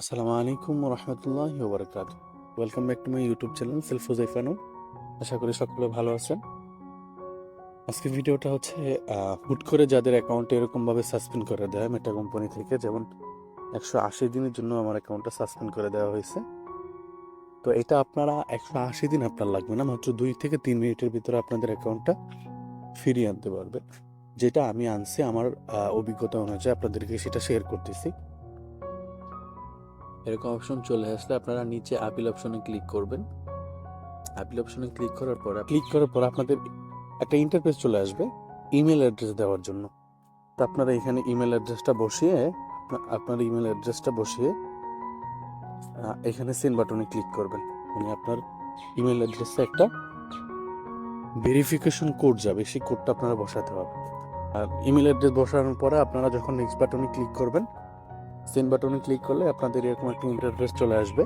আসসালামু আলাইকুম রহমতুল্লাহ ওবরাকাত welcome back to my YouTube channel self হুজাইফানু আশা করি সকলে ভালো আছেন। আজকে ভিডিওটা হচ্ছে হুট করে যাদের অ্যাকাউন্টে এরকমভাবে সাসপেন্ড করে দেয় মেটা কোম্পানি থেকে, যেমন একশো আশি দিনের জন্য আমার অ্যাকাউন্টটা সাসপেন্ড করে দেওয়া হয়েছে। তো এটা আপনারা একশো আশি দিন আপনার লাগবে না, মাত্র দুই থেকে তিন মিনিটের ভিতরে আপনাদের অ্যাকাউন্টটা ফিরিয়ে আনতে পারবে। যেটা আমি আনছি, আমার অভিজ্ঞতা অনুযায়ী আপনাদেরকে সেটা শেয়ার করতেছি। এরকম অপশন চলে আসলে আপনারা নিচে আপিল অপশনে ক্লিক করবেন। আপিল অপশনে ক্লিক করার পর ক্লিক করার পর আপনাদের একটা ইন্টারফেস চলে আসবে ইমেল অ্যাড্রেস দেওয়ার জন্য। তো আপনারা এখানে ইমেল অ্যাড্রেসটা বসিয়ে আপনার ইমেল অ্যাড্রেসটা বসিয়ে এখানে সেন্ড বাটনে ক্লিক করবেন। মানে আপনার ইমেল অ্যাড্রেসে একটা ভেরিফিকেশন কোড যাবে, সেই কোডটা আপনারা বসাতে হবে। আর ইমেল অ্যাড্রেস বসানোর পরে আপনারা যখন নেক্সট বাটনে ক্লিক করবেন সেন্ড বাটনে ক্লিক করলে আপনাদের এরকম একটা ইন্টারফেস চলে আসবে।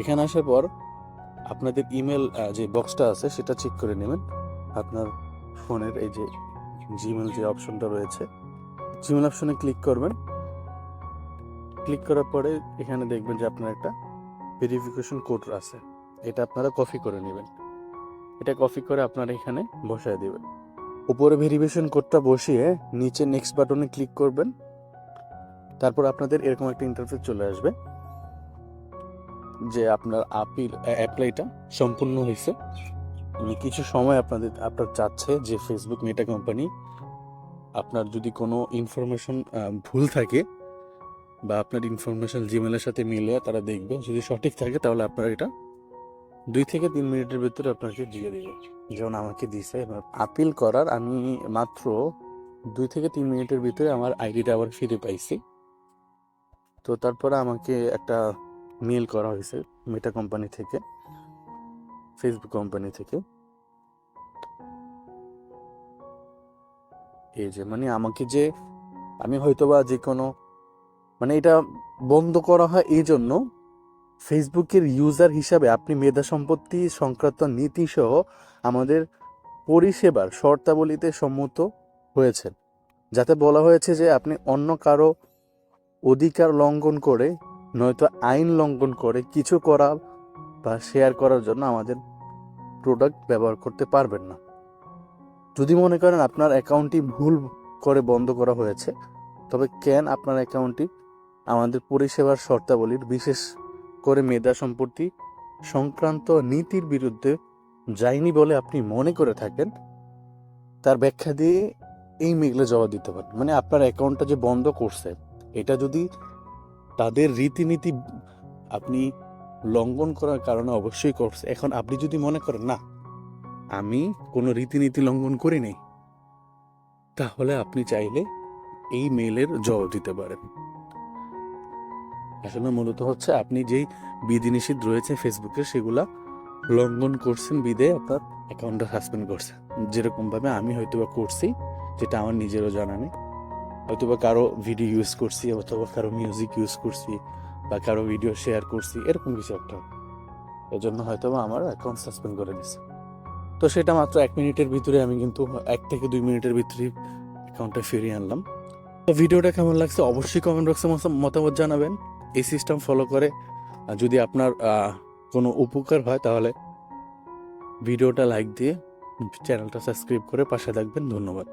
এখানে আসার পর আপনাদের ইমেল যে বক্সটা আছে সেটা চেক করে নেবেন। আপনার ফোনের এই যে জিমেল যে অপশনটা রয়েছে জিমেল অপশনে ক্লিক করবেন। ক্লিক করার পরে এখানে দেখবেন যে আপনার একটা ভেরিফিকেশন কোড আছে। এটা আপনারা কপি করে নেবেন। এটা কপি করে আপনারা এখানে বসায় দেবেন। উপরে ভেরিফিকেশন কোডটা বসিয়ে নিচে নেক্সট বাটনে ক্লিক করবেন। তারপর আপনাদের এরকম একটা ইন্টারফেস চলে আসবে, যে আপনার আপিল অ্যাপ্লাইটা সম্পূর্ণ হয়েছে মানে কিছু সময় আপনাদের, আপনার চাচ্ছে যে ফেসবুক মেটা কোম্পানি আপনার যদি কোনো ইনফরমেশন ভুল থাকে বা আপনার ইনফরমেশন জিমেলের সাথে মিলে তারা দেখবে, যদি সঠিক থাকে তাহলে আপনার এটা দুই থেকে তিন মিনিটের ভিতরে আপনাকে দিয়ে দেবে। যেমন আমাকে দিছে আপিল করার আমি মাত্র দুই থেকে তিন মিনিটের ভিতরে আমার আইডিটা আবার ফিরে পাইছি। তো তারপরে আমাকে একটা মেল করা হয়েছে মেটা কোম্পানি থেকে ফেসবুক কোম্পানি থেকে। এই যে মানে আমাকে যে, আমি হয়তোবা যে কোনো মানে এটা বন্ধ করা হয় এই জন্য ফেসবুকের ইউজার হিসাবে আপনি মেধা সম্পত্তি, সংক্রান্ত নীতি সহ আমাদের পরিষেবার শর্তাবলীতে সম্মত হয়েছেন। যাতে বলা হয়েছে যে আপনি অন্য কারও অধিকার লঙ্ঘন করে, নয়তো আইন লঙ্ঘন করে কিছু করা বা শেয়ার করার জন্য আমাদের প্রোডাক্ট ব্যবহার করতে পারবেন না। যদি মনে করেন আপনার অ্যাকাউন্টটি ভুল করে বন্ধ করা হয়েছে, তবে কেন আপনার অ্যাকাউন্টটি আমাদের পরিষেবার শর্তাবলীর বিশেষ করে মেধা সম্পত্তি সংক্রান্ত নীতির বিরুদ্ধে যায়নি বলে আপনি মনে করে থাকেন, তার ব্যাখ্যা দিয়ে এই মেঘলে জবাব দিতে পারেন। মানে আপনার অ্যাকাউন্টটা যে বন্ধ করছে এটা যদি তাদের রীতিনীতি আপনি লঙ্ঘন করার কারণে অবশ্যই করছে। এখন আপনি যদি মনে করেন, না, আমি কোনো রীতিনীতি লঙ্ঘন করি নাই, তাহলে আপনি চাইলে এই মেলের জবাব দিতে পারেন। আসলে মূলত হচ্ছে আপনি যেই বিধিনিষেধ রয়েছে ফেসবুকে, সেগুলা লঙ্ঘন করছেন বিদে আপনার অ্যাকাউন্টটা সাসপেন্ড করছে যেরকমভাবে আমি হয়তো বা করছি, যেটা আমার নিজেরও জানা নেই। হয়তো বা কারও ভিডিও ইউজ করছি, অথবা কারও মিউজিক ইউজ করছি, বা কারও ভিডিও শেয়ার করছি, এরকম কিছু একটা। এর জন্য হয়তো বা আমার অ্যাকাউন্ট সাসপেন্ড করে দিছে। তো সেটা মাত্র এক মিনিটের ভিতরে আমি কিন্তু এক থেকে দুই মিনিটের ভিতরে অ্যাকাউন্টটা ফিরিয়ে আনলাম। তো ভিডিওটা কেমন লাগছে অবশ্যই কমেন্ট বক্সে মতামত জানাবেন। এই সিস্টেম ফলো করে। যদি আপনার কোনো উপকার হয় তাহলে ভিডিওটা লাইক দিয়ে চ্যানেলটা সাবস্ক্রাইব করে পাশে থাকবেন। ধন্যবাদ।